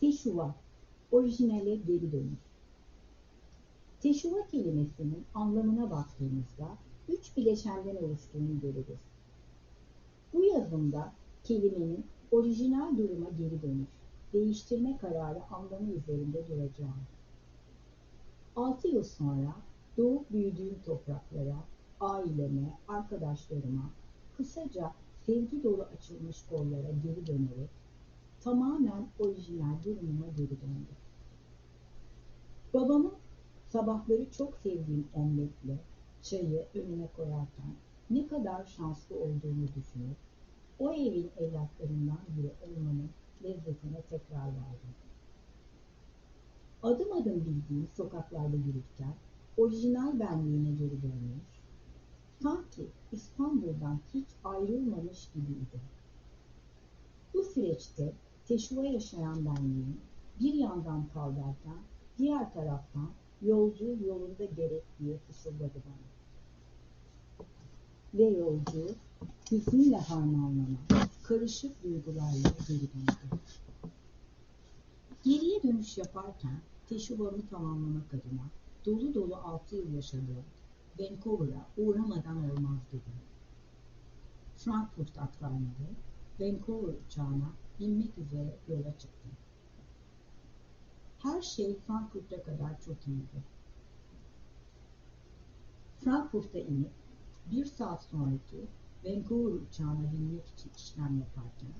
Teşuva, orijinale geri dönüş. Teşuva kelimesinin anlamına baktığımızda üç bileşenden oluştuğunu görürüz. Bu yazımda kelimenin orijinal duruma geri dönüş, değiştirme kararı anlamı üzerinde duracağım. Altı yıl sonra doğup büyüdüğüm topraklara, aileme, arkadaşlarıma, kısaca sevgi dolu açılmış kollara geri dönerek tamamen orijinal durumuma geri döndüm. Babamın sabahları çok sevdiğim omletle çayı önüne koyarken ne kadar şanslı olduğunu düşünüp o evin evlatlarından biri olmanın lezzetine tekrar vardım. Adım adım bildiğim sokaklarda yürürken orijinal benliğine geri dönmüş, sanki İstanbul'dan hiç ayrılmamış gibiydi. Bu süreçte teşva yaşayan benliğim bir yandan kal derken diğer taraftan yolcu yolunda gerek diye fısıldadı bana. Ve yolcu hüznüyle harmanlanan karışık duygularla geri döndü. Geriye dönüş yaparken teşribamı tamamlamak adına dolu dolu altı yıl yaşadığım Vancouver'a uğramadan olmaz dedim. Frankfurt aktarmalı Vancouver uçağına binmek üzere yola çıktım. Her şey Frankfurt'a kadar çok iyiydi. Frankfurt'a inip bir saat sonraki Vancouver uçağına binmek için işlem yaparken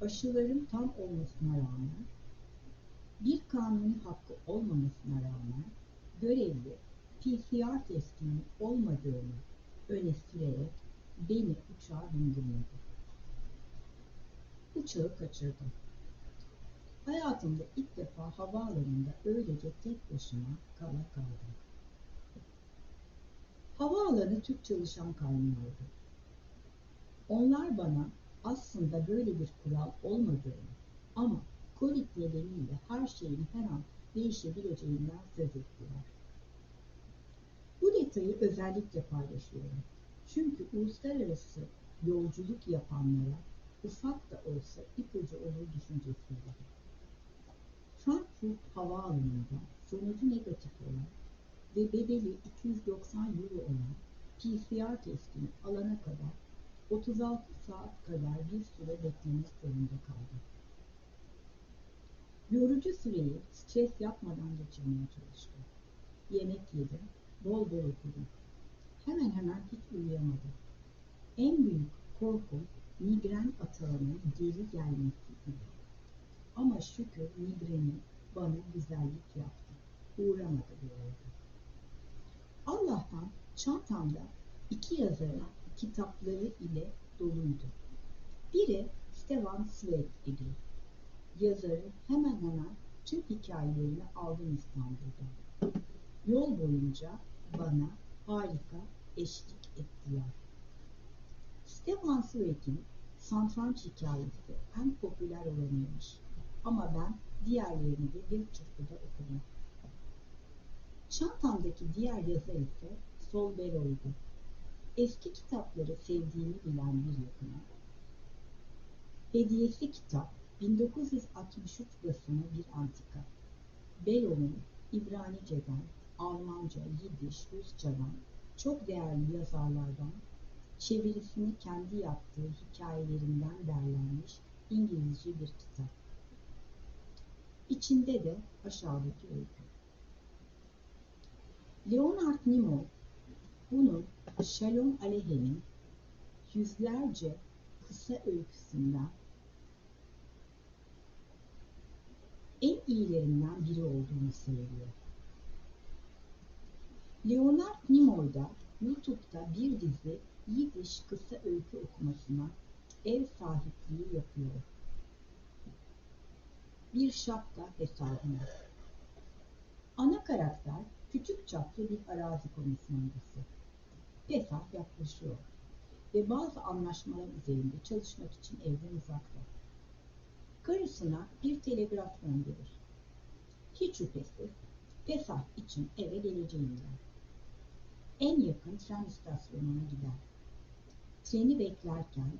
aşılarım tam olmasına rağmen bir kanuni hakkı olmamasına rağmen görevli PCR testinin olmadığını öne sürerek beni uçağa bindirmedi. Uçağı kaçırdım. Hayatımda ilk defa havaalanında öylece tek başıma kala kaldım. Havaalanı Türk çalışan kaynıyordu. Onlar bana aslında böyle bir kural olmadığını ama Covid nedeniyle her şeyin her an değişebileceğinden söz ettiler. Bu detayı özellikle paylaşıyorum. Çünkü uluslararası yolculuk yapanlara ufak da olsa ipucu olur düşüncesiyle. Frankfurt Havaalanı'nda sonucu negatif olan ve bedeli 290 euro olan PCR testini alana kadar 36 saat kadar bir süre beklemek zorunda kaldım. Yorucu süreyi stres yapmadan geçirmeye çalıştım. Yemek yedim, bol bol okudum. Hemen hemen hiç uyuyamadım. En büyük korkum migren atağının geri gelmesiydi. Ama şükür migreni bana güzellik yaptı. Uğramadı bu arada. Allah'tan çantamda iki yazarın kitapları ile doluydu. Biri Stefan Zweig idi. Yazarı hemen hemen tüm hikayelerini aldım İstanbul'da. Yol boyunca bana harika eşlik ettiler. Stefan Zweig'in Santranç hikayesi en popüler olanıymış. Ama ben diğerlerini de bir çırpıda okudum. Çantamdaki diğer yazar ise Sol. Eski kitapları sevdiğini bilen bir yakına. Hediyesi kitap 1963 basımı bir antika. Beyo'nun İbranice'den, Almanca, Yidiş, Rusçadan çok değerli yazarlardan çevirisini kendi yaptığı hikayelerinden derlenmiş İngilizce bir kitap. İçinde de aşağıdaki öykü. Leonard Nimoy bunun Shalom Aleichel'in yüzlerce kısa öyküsünden en iyilerinden biri olduğunu söylüyor. Leonard Nimoy da YouTube'da bir dizi Yidiş kısa öykü okumasına ev sahipliği yapıyor. Bir şapka hesabına. Ana karakter küçük çaplı bir arazi komisyoncusu. Pesah yaklaşıyor ve bazı anlaşmalar üzerinde çalışmak için evden uzakta. Karısına bir telegraf gönderir. Hiç şüphesiz Pesah için eve geleceğim der. En yakın tren istasyonuna gider. Treni beklerken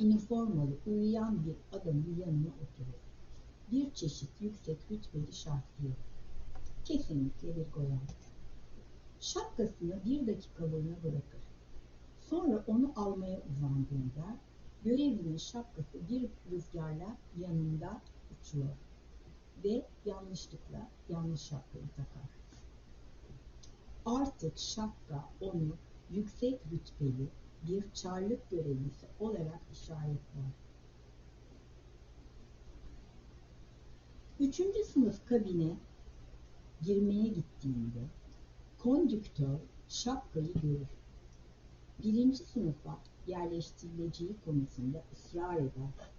üniformalı uyuyan bir adamın yanına oturur. bir çeşit yüksek rütbeli şarkıyı. Kesinlikle bir goyan. Şapkasını bir dakikalığına bırakır. Sonra onu almaya uzandığında görevlinin şapkası bir rüzgarla yanında uçuyor ve yanlışlıkla yanlış şapkayı takar. Artık şapka onu yüksek rütbeli bir çarlık görevlisi olarak işaretler. Üçüncü sınıf kabine girmeye gittiğinde kondüktör şapkayı görür. Birinci sınıfa yerleştirileceği konusunda ısrar eder.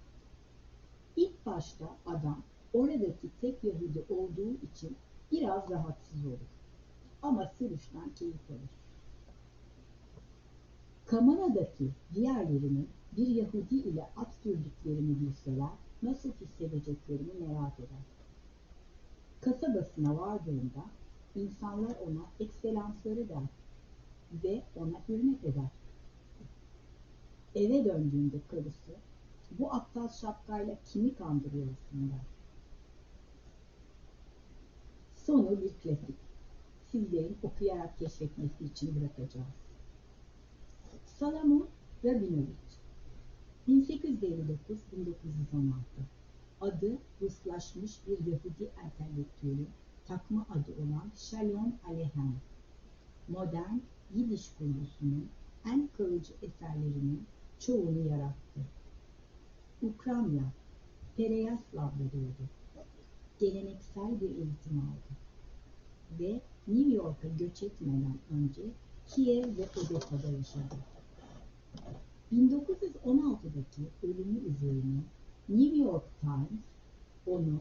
İlk başta adam oradaki tek Yahudi olduğu için biraz rahatsız olur. Ama sürüşten keyif alır. Kameradaki diğerlerinin bir Yahudi ile at sürdüklerini bilseler nasıl hissedeceklerini merak eder. Kasabasına vardığında insanlar ona ekselansları der ve ona hürmet eder. Eve döndüğünde karısı bu aptal şapkayla kimi kandırıyorsun der. Sonu bir klasik. Sizlerin okuyarak keşfetmesi için bırakacağız. Salamon Rabinovich 1859-1916 Adı Ruslaşmış bir Yahudi entelektüeli, takma adı olan Shalom Aleichem. Modern Yidiş kurgusunun en kalıcı eserlerinin çoğunu yarattı. Ukrayna, Pereyaslav'da doğdu. Geleneksel bir eğitim aldı. Ve New York'a göç etmeden önce Kiev ve Odessa'da yaşadı. 1916'daki ölümü üzerine New York Times onu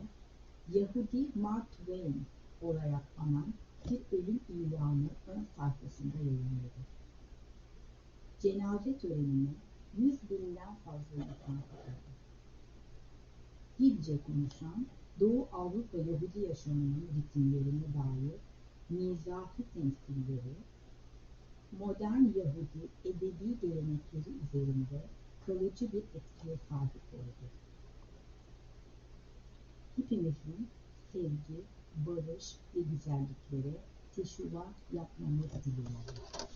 Yahudi Mark Twain olarak anan bir ölüm ilanı ön sayfasında yayınladı. Cenaze törenine 100 binden fazla insan katıldı. Dilce konuşan Doğu Avrupa Yahudi yaşamının ritimlerine dair mizahi temsilleri, modern Yahudi edebi gelenekleri üzerinde kalıcı bir etkiye sahip oldu. Hepimizin sevgi, barış ve güzelliklere teşvikat yapmamız diliyorum.